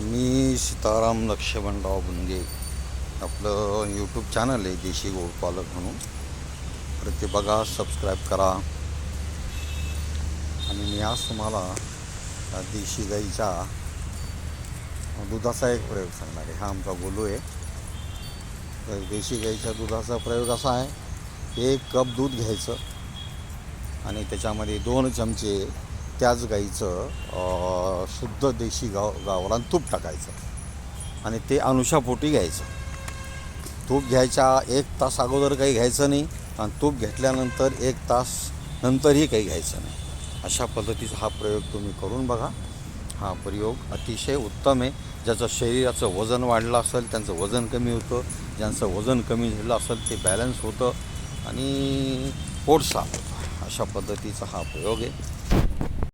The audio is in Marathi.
मी सीताराम लक्ष्मणराव बुंगे. आपलं यूट्यूब चॅनल आहे देशी गोडपालक म्हणून. तर ते बघा सबस्क्राईब करा. आणि मी आज तुम्हाला देशी गाईच्या दुधाचा एक प्रयोग सांगणार आहे. हा आमचा गोलू आहे. तर देशी गाईच्या दुधाचा प्रयोग असा आहे एक कप दूध घ्यायचं आणि त्याच्यामध्ये दोन चमचे त्याच गाईचं शुद्ध देशी गाव गावरान तूप टाकायचं. आणि ते अनुषापोटी घ्यायचं. तूप घ्यायच्या एक तास अगोदर काही घ्यायचं नाही आणि तूप घेतल्यानंतर एक तास नंतरही काही घ्यायचं नाही. अशा पद्धतीचा हा प्रयोग तुम्ही करून बघा. हा प्रयोग अतिशय उत्तम आहे. ज्याचं शरीराचं वजन वाढलं असेल त्यांचं वजन कमी होतं. ज्यांचं वजन कमी झालं असेल ते बॅलन्स होतं. आणि पोट साफ होतं अशा पद्धतीचा हा प्रयोग आहे.